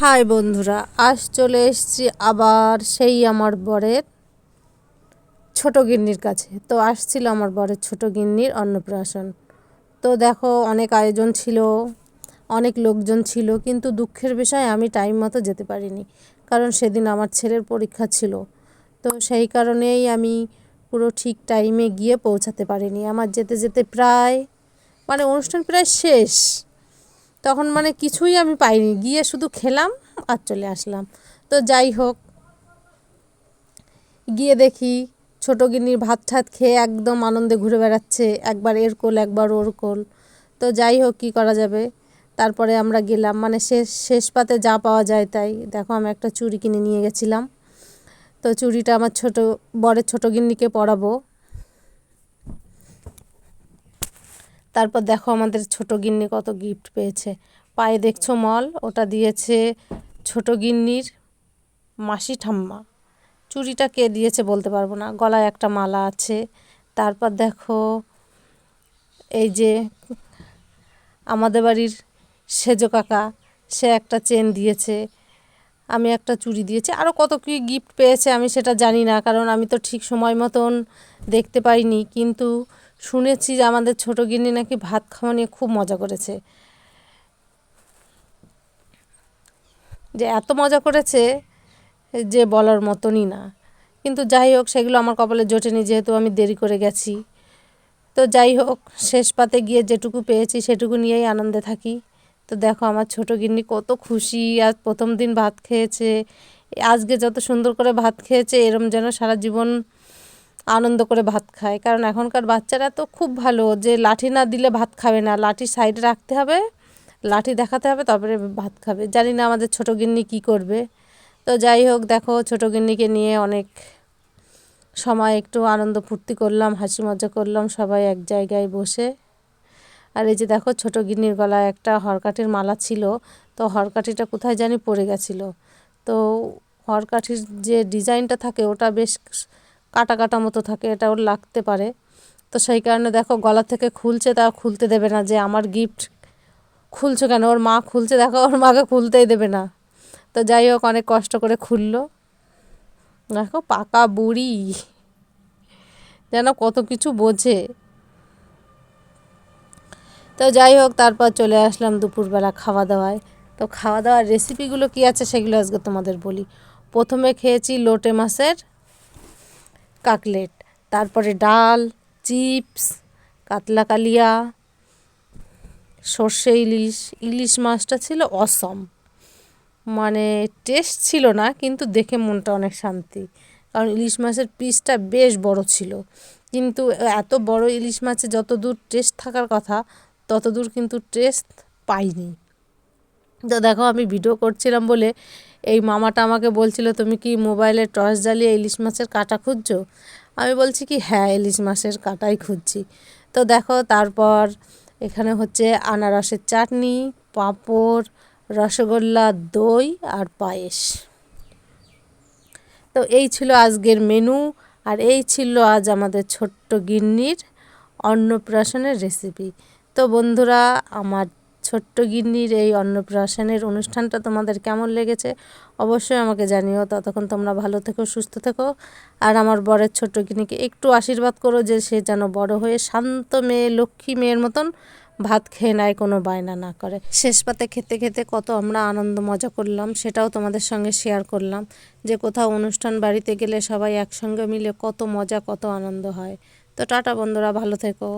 High বন্ধুরা, আজ চলে এসেছি আবার সেই আমার বরের ছোট গিন্নির কাছে। তো আসছিল আমার বরের ছোট গিন্নির অন্নপ্রাশন। তো দেখো, অনেক আয়োজন ছিল, অনেক লোকজন ছিল, কিন্তু দুঃখের বিষয় আমি টাইম মতো যেতে পারিনি, কারণ সেদিন আমার ছেলের পরীক্ষা ছিল। তো সেই কারণেই আমি পুরো ঠিক টাইমে গিয়ে পৌঁছাতে পারিনি। আমার যেতে যেতে প্রায় মানে অনুষ্ঠান প্রায় শেষ। তখন মানে কিছুই আমি পাইনি। গিয়ে শুধু খেলাম আর চলে আসলাম। তো যাই হোক, গিয়ে দেখি ছোটো গিন্নির ভাত ঠাত খেয়ে একদম আনন্দে ঘুরে বেড়াচ্ছে। একবার এর কোল, একবার ওর কোল। তো যাই হোক, কী করা যাবে? তারপরে আমরা গেলাম। মানে শেষ শেষ পাতে যা পাওয়া যায় তাই। দেখো, আমি একটা চুড়ি কিনে নিয়ে গেছিলাম। তো চুড়িটা আমার ছোট, বরের ছোটো গিন্নিকে পরাবো। তারপর দেখো আমাদের ছোট গিন্নি কত গিফট পেয়েছে। পায়ে দেখছ মল, ওটা দিয়েছে ছোট গিন্নির মাসি ঠাম্মা। চুড়িটা কে দিয়েছে বলতে পারব না, গলায় একটা মালা আছে। তারপর দেখো এই যে আমাদের বাড়ির সেজো কাকা, সে একটা চেন দিয়েছে, আমি একটা চুড়ি দিয়েছি। আরও কত কী গিফট পেয়েছে আমি সেটা জানি না, কারণ আমি তো ঠিক সময় মতন দেখতে পাইনি। কিন্তু শুনেছি যে আমাদের ছোটো গিন্নি নাকি ভাত খাওয়া নিয়ে খুব মজা করেছে। যে এত মজা করেছে যে বলার মতনই না। কিন্তু যাই হোক, সেগুলো আমার কপালে জোটেনি যেহেতু আমি দেরি করে গেছি। তো যাই হোক, শেষ পাতে গিয়ে যেটুকু পেয়েছি সেটুকু নিয়েই আনন্দে থাকি। তো দেখো আমার ছোটো গিন্নি কত খুশি, আজ প্রথম দিন ভাত খেয়েছে। আজকে যত সুন্দর করে ভাত খেয়েছে, এরম যেন সারা জীবন আনন্দ করে ভাত খায়। কারণ এখনকার বাচ্চারা তো খুব ভালো, যে লাঠি না দিলে ভাত খাবে না। লাঠি সাইডে রাখতে হবে, লাঠি দেখাতে হবে, তারপরে ভাত খাবে। জানি না আমাদের ছোটো গিন্নি কী করবে। তো যাই হোক, দেখো ছোটো গিন্নিকে নিয়ে অনেক সময় একটু আনন্দ ফুর্তি করলাম, হাসি মজা করলাম, সবাই এক জায়গায় বসে। আর এই যে দেখো ছোটো গিন্নির গলায় একটা হরকাঠির মালা ছিল, তো হরকাঠিটা কোথায় জানি পড়ে গেছিল। তো হরকাঠির যে ডিজাইনটা থাকে, ওটা বেশ কাটা কাটা মতো থাকে, এটা ওর লাগতে পারে। তো সেই কারণে দেখো গলা থেকে খুলছে, তা খুলতে দেবে না যে আমার গিফট খুলছো কেন? ওর মা খুলছে, দেখো ওর মাকে খুলতেই দেবে না। তো যাই হোক, অনেক কষ্ট করে খুললো। দেখো পাকা বুড়ি। যেন কত কিছু বোঝে। তো যাই হোক, তারপর চলে আসলাম দুপুরবেলা খাওয়া দাওয়ায় তো খাওয়া দাওয়ার রেসিপিগুলো কী আছে সেগুলো আজকে তোমাদের বলি। প্রথমে খেয়েছি লোটে মাছের কাকলেট, তারপরে ডাল, চিপস, কাতলা কালিয়া, সর্ষে ইলিশ ইলিশ মাছটা ছিল অসম। মানে টেস্ট ছিল না, কিন্তু দেখে মনটা অনেক শান্তি। কারণ ইলিশ মাছের পিসটা বেশ বড় ছিল। কিন্তু এত বড় ইলিশ মাছে যত দূর টেস্ট থাকার কথা তত দূর কিন্তু টেস্ট পাইনি। তো দেখো আমি ভিডিও করছিলাম বলে এই মামাটা আমাকে বলছিল, তুমি কি মোবাইলে টর্চ জ্বালিয়ে ইলিশ মাছের কাটা খুঁজছো? আমি বলছি কি হ্যাঁ ইলিশ মাছের কাটাই খুঁজছি। তো দেখো তারপর এখানে হচ্ছে আনারসের চাটনি, পাঁপড়, রসগোল্লা, দই আর পায়েস। তো এই ছিল আজকের মেনু আর এই ছিল আজ আমাদের ছোট্ট গিন্নির অন্নপ্রাশনের রেসিপি। তো বন্ধুরা, আমার ছোট্ট গিন্নির এই অন্নপ্রাশনের অনুষ্ঠানটা তোমাদের কেমন লেগেছে অবশ্যই আমাকে জানিও। ততক্ষণ তোমরা ভালো থেকো, সুস্থ থেকো। আর আমার বরের ছোট্ট গিন্নিকে একটু আশীর্বাদ করো যে সে যেন বড় হয়ে শান্ত মেয়ে, লক্ষ্মী মেয়ের মতন ভাত খেয়ে নেয়, কোনো বায়না না করে। শেষ পাতে খেতে খেতে কত আমরা আনন্দ মজা করলাম, সেটাও তোমাদের সঙ্গে শেয়ার করলাম যে কোথাও অনুষ্ঠান বাড়িতে গেলে সবাই একসঙ্গে মিলে কত মজা, কত আনন্দ হয়। তো টাটা বন্ধুরা, ভালো থেকো।